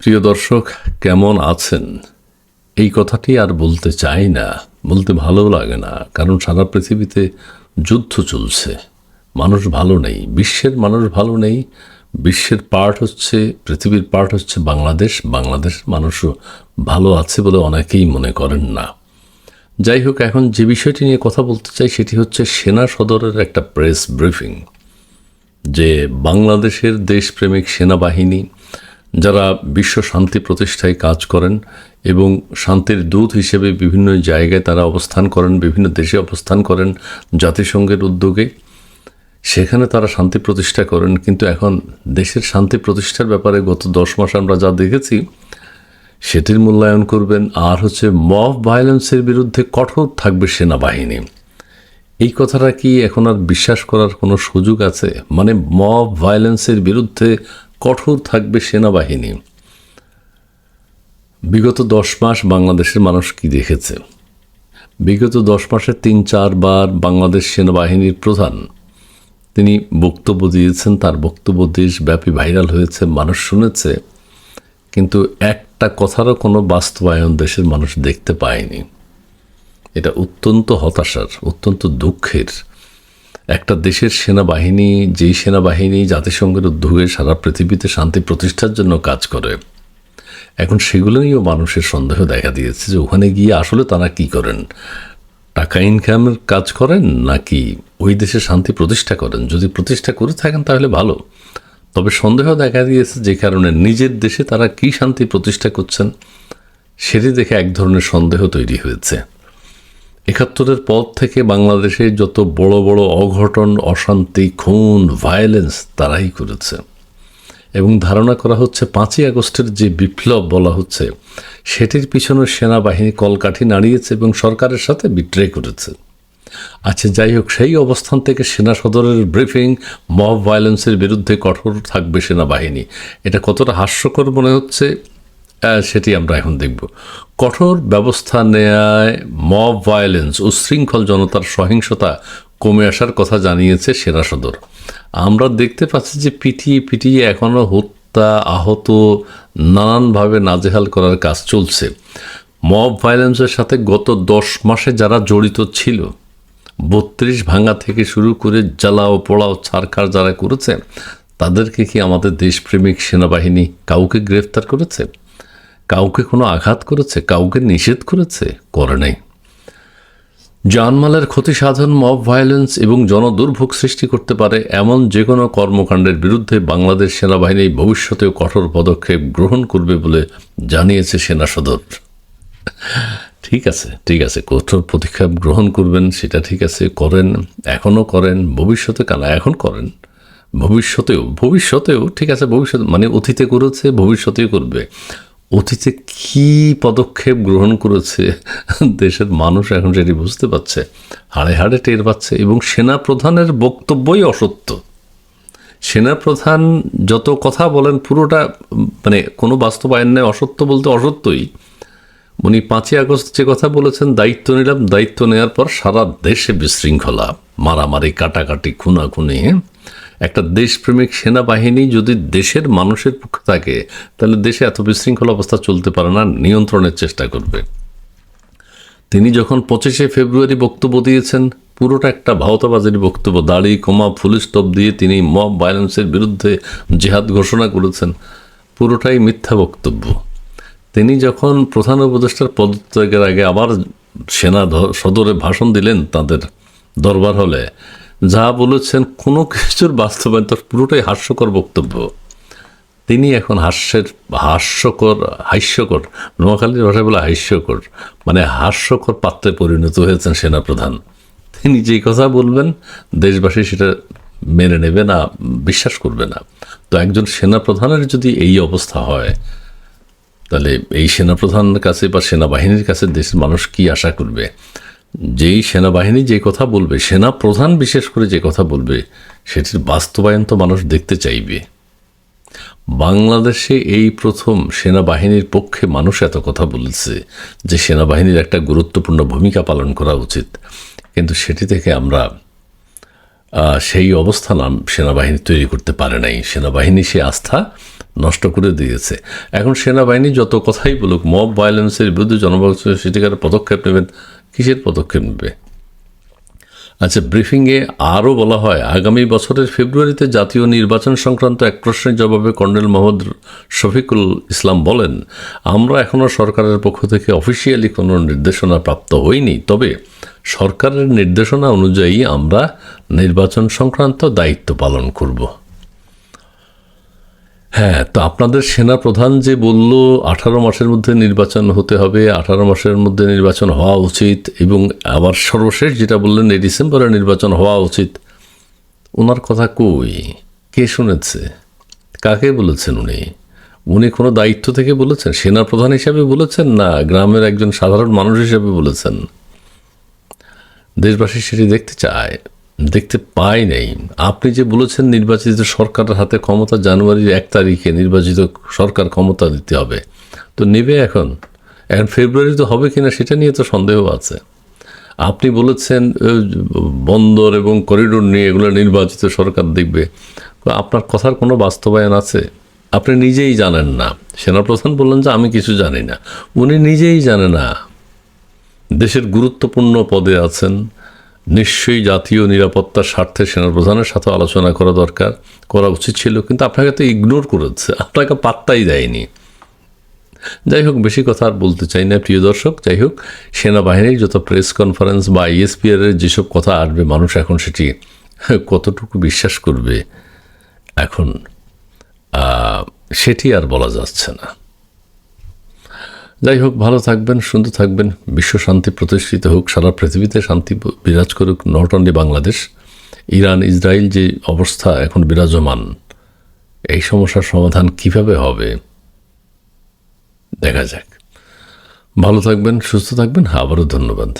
প্রিয় দর্শক, কেমন আছেন? এই কথাটি আর বলতে চাই না, বলতে ভালো লাগে না, কারণ সারা পৃথিবীতে যুদ্ধ চলছে। মানুষ ভালো নেই, বিশ্বের মানুষ ভালো নেই। বিশ্বের পার্ট হচ্ছে, পৃথিবীর পার্ট হচ্ছে বাংলাদেশ। বাংলাদেশ মানুষও ভালো আছে বলে অনেকেই মনে করেন না। যাই হোক, এখন যে বিষয়টি নিয়ে কথা বলতে চাই, সেটি হচ্ছে সেনা সদরের একটা প্রেস ব্রিফিং যে বাংলাদেশের দেশপ্রেমিক সেনাবাহিনী যারা বিশ্ব শান্তি প্রতিষ্ঠায় কাজ করেন এবং শান্তির দূত হিসেবে বিভিন্ন জায়গায় তারা অবস্থান করেন, বিভিন্ন দেশে অবস্থান করেন, জাতিসংঘের উদ্যোগে, সেখানে তারা শান্তি প্রতিষ্ঠা করেন। কিন্তু এখন দেশের শান্তি প্রতিষ্ঠার ব্যাপারে গত দশ মাস আমরা যা দেখেছি, সেটির মূল্যায়ন করবেন। আর হচ্ছে মব ভায়োলেন্সের বিরুদ্ধে কঠোর থাকবে সেনাবাহিনী। এই কথাটা কি এখন আর বিশ্বাস করার কোনো সুযোগ আছে? মানে মব ভায়োলেন্সের বিরুদ্ধে কঠোর থাকবে সেনাবাহিনী। বিগত দশ মাস বাংলাদেশের মানুষ কি দেখেছে? বিগত দশ মাসে তিন চারবার বাংলাদেশ সেনাবাহিনীর প্রধান, তিনি বক্তব্য দিয়েছেন, তার বক্তব্য দেশব্যাপী ভাইরাল হয়েছে, মানুষ শুনেছে, কিন্তু একটা কথারও কোনো বাস্তবায়ন দেশের মানুষ দেখতে পায়নি। এটা অত্যন্ত হতাশার, অত্যন্ত দুঃখের একটা দেশের সেনাবাহিনী, যেই সেনাবাহিনী জাতিসংঘের উদ্যোগে সারা পৃথিবীতে শান্তি প্রতিষ্ঠার জন্য কাজ করে, এখন সেগুলো নিয়েও মানুষের সন্দেহ দেখা দিয়েছে যে ওখানে গিয়ে আসলে তারা কি করেন? টাকা ইনকামের কাজ করেন নাকি ওই দেশে শান্তি প্রতিষ্ঠা করেন? যদি প্রতিষ্ঠা করে থাকেন তাহলে ভালো। তবে সন্দেহ দেখা দিয়েছে যে কারণে নিজের দেশে তারা কি শান্তি প্রতিষ্ঠা করছেন, সেটি দেখে এক ধরনের সন্দেহ তৈরি হয়েছে। একাত্তরের পর থেকে বাংলাদেশে যত বড় বড় অঘটন, অশান্তি, খুন ভায়োলেন্স তারাই করেছে। এবং ধারণা করা হচ্ছে পাঁচই আগস্টের যে বিপ্লব বলা হচ্ছে, সেটির পিছনে সেনাবাহিনী কলকাঠি নাড়িয়েছে এবং সরকারের সাথে বিট্রে করেছে। আচ্ছা যাই হোক, সেই অবস্থান থেকে সেনা সদরের ব্রিফিং, মব ভায়োলেন্সের বিরুদ্ধে কঠোর থাকবে সেনাবাহিনী। এটা কতটা হাস্যকর মনে হচ্ছে? সেটি আমরা এখন দেখব। কঠোর ব্যবস্থা নেয় মব ভায়োলেন্স উশৃঙ্খল জনতার সহিংসতা কমে আসার কথা জানিয়েছে সেরা সদর। আমরা দেখতে পাচ্ছি যে পিটিয়ে পিটিয়ে এখনও হত্যা, আহত, নানানভাবে নাজেহাল করার কাজ চলছে। মব ভায়োলেন্সের সাথে গত দশ মাসে যারা জড়িত ছিল, বত্রিশ ভাঙা থেকে শুরু করে জ্বালাও, পোড়াও, ছাড়খাড় যারা করেছে, তাদেরকে কি আমাদের দেশপ্রেমিক সেনাবাহিনী কাউকে গ্রেফতার করেছে? কাউকে কোনো আঘাত করেছে, কাউকে নিষেধ করেছে? করে নাই। জানমালের ক্ষতি সাধন, মব ভায়োলেন্স এবং জনদুর্ভোগ সৃষ্টি করতে পারে এমন যে কোনো কর্মকাণ্ডের বিরুদ্ধে বাংলাদেশ সেনাবাহিনী ভবিষ্যতেও কঠোর পদক্ষেপ গ্রহণ করবে বলে জানিয়েছে সেনা সদর। ঠিক আছে ঠিক আছে, কঠোর পদক্ষেপ গ্রহণ করবেন, সেটা ঠিক আছে, করেন, এখনও করেন, ভবিষ্যতে কেন? এখন করেন। ভবিষ্যতেও ভবিষ্যতেও, ঠিক আছে, ভবিষ্যৎ মানে অতীতে করেছে, ভবিষ্যতেও করবে। অতীতে কি পদক্ষেপ গ্রহণ করেছে দেশের মানুষ এখন সেটি বুঝতে পারছে। হাড়ে হাড়ে টের পাচ্ছে এবং সেনা প্রধানের বক্তব্যই অসত্য। সেনাপ্রধান যত কথা বলেন পুরোটা মানে কোনো বাস্তবায়ন নেই, অসত্য বলতে অসত্যই। উনি পাঁচই আগস্ট যে কথা বলেছেন, দায়িত্ব নিলাম, দায়িত্ব নেওয়ার পর সারা দেশে বিশৃঙ্খলা, মারামারি, কাটাকাটি, খুনাখুনি হ্যাঁ? একটা দেশপ্রেমিক সেনাবাহিনী যদি দেশের মানুষের পক্ষে থাকে, তাহলে দেশে এত বিশৃঙ্খল অবস্থা চলতে পারে না, নিয়ন্ত্রণের চেষ্টা করবে। তিনি যখন পঁচিশে ফেব্রুয়ারি বক্তব্য দিয়েছেন, পুরোটা একটা ভাওতাবাজির বক্তব্য, দাড়ি, কমা ফুল স্টপ দিয়ে তিনি মব ভায়োলেন্সের বিরুদ্ধে জেহাদ ঘোষণা করেছেন, পুরোটাই মিথ্যা বক্তব্য। তিনি যখন প্রধান উপদেষ্টার পদত্যাগের আগে আবার সেনা সদরে ভাষণ দিলেন তাদের দরবার হলে যা বলেছেন কোনো কিছুর বাস্তবায়ন তার পুরোটাই হাস্যকর বক্তব্য। তিনি এখন হাস্যের, হাস্যকর হাস্যকর, নোয়াখালীর ভাষায় বলে হাস্যকর মানে হাস্যকর পাত্রে পরিণত হয়েছেন সেনাপ্রধান। তিনি যেই কথা বলবেন, দেশবাসী সেটা মেনে নেবে না, বিশ্বাস করবে না। তো একজন সেনাপ্রধানের যদি এই অবস্থা হয়, তাহলে এই সেনাপ্রধানের কাছে বা সেনাবাহিনীর কাছে দেশের মানুষ কি আশা করবে? যেই সেনাবাহিনী যে কথা বলবে, সেনা প্রধান বিশেষ করে যে কথা বলবে, সেটির বাস্তবায়ন তো মানুষ দেখতে চাইবে। বাংলাদেশে এই প্রথম সেনাবাহিনীর পক্ষে মানুষ এত কথা বলেছে যে সেনাবাহিনীর একটা গুরুত্বপূর্ণ ভূমিকা পালন করা উচিত। কিন্তু সেটি থেকে আমরা সেই অবস্থান সেনাবাহিনী তৈরি করতে পারে নাই। সেনাবাহিনী সে আস্থা নষ্ট করে দিয়েছে। এখন সেনাবাহিনী যত কথাই বলুক, মব ভায়োলেন্সের বিরুদ্ধে জনবল সেটিকার পদক্ষেপ নেবেন কিসের পদক্ষেপ নেবে? আচ্ছা ব্রিফিংয়ে আরও বলা হয়, আগামী বছরের ফেব্রুয়ারিতে জাতীয় নির্বাচন সংক্রান্ত এক প্রশ্নের জবাবে কর্নেল মোহাম্মদ শফিকুল ইসলাম বলেন, আমরা এখনও সরকারের পক্ষ থেকে অফিসিয়ালি কোনো নির্দেশনা প্রাপ্ত হইনি, তবে সরকারের নির্দেশনা অনুযায়ী আমরা নির্বাচন সংক্রান্ত দায়িত্ব পালন করব। হ্যাঁ তো আপনাদের সেনা প্রধান যে বলল, আঠারো মাসের মধ্যে নির্বাচন হতে হবে, আঠারো মাসের মধ্যে নির্বাচন হওয়া উচিত, এবং আবার সর্বশেষ যেটা বললেন, এই ডিসেম্বরে নির্বাচন হওয়া উচিত ওনার কথা কই? কে শুনেছে? কাকে বলেছেন উনি? উনি কোনো দায়িত্ব থেকে বলেছেন? সেনা প্রধান হিসাবে বলেছেন না, গ্রামের একজন সাধারণ মানুষ হিসাবে বলেছেন? দেশবাসী সেটি দেখতে চায়। দেখতে পাই নাই। আপনি যে বলেছেন নির্বাচিত সরকারের হাতে ক্ষমতা জানুয়ারির এক তারিখে নির্বাচিত সরকার ক্ষমতা দিতে হবে। তো নেবে এখন? এখন ফেব্রুয়ারি তো হবে কিনা সেটা নিয়ে তো সন্দেহ আছে। আপনি বলেছেন বন্দর এবং করিডোর নিয়ে এগুলো নির্বাচিত সরকার দেখবে। আপনার কথার কোনো বাস্তবায়ন আছে? আপনি নিজেই জানেন না। সেনাপ্রধান বললেন যে, আমি কিছু জানি না। উনি নিজেই জানে না। দেশের গুরুত্বপূর্ণ পদে আছেন। নিশ্চয়ই জাতীয় নিরাপত্তার স্বার্থে সেনাপ্রধানের সাথে আলোচনা করা দরকার, করা উচিত ছিল, কিন্তু আপনাকে তো ইগনোর করেছে, আপনাকে পাত্তাই দেয়নি। যাই হোক, বেশি কথা আর বলতে চাই না, প্রিয় দর্শক, যাই হোক, সেনাবাহিনীর যত প্রেস কনফারেন্স বা ইএসপিআর এর যেসব কথা আসবে, মানুষ এখন সেটি কতটুকু বিশ্বাস করবে, এখন সেটি আর বলা যাচ্ছে না। যাই হোক, ভালো থাকবেন, সুন্দর থাকবেন, বিশ্ব শান্তি প্রতিষ্ঠিত হোক, সারা পৃথিবীতে শান্তি বিরাজ করুক, not only Bangladesh, Iran, Israel যে অবস্থা এখন বিরাজমান, এই সমস্যার সমাধান কীভাবে হবে? দেখা যাক। ভালো থাকবেন, সুস্থ থাকবেন, আবারও ধন্যবাদ।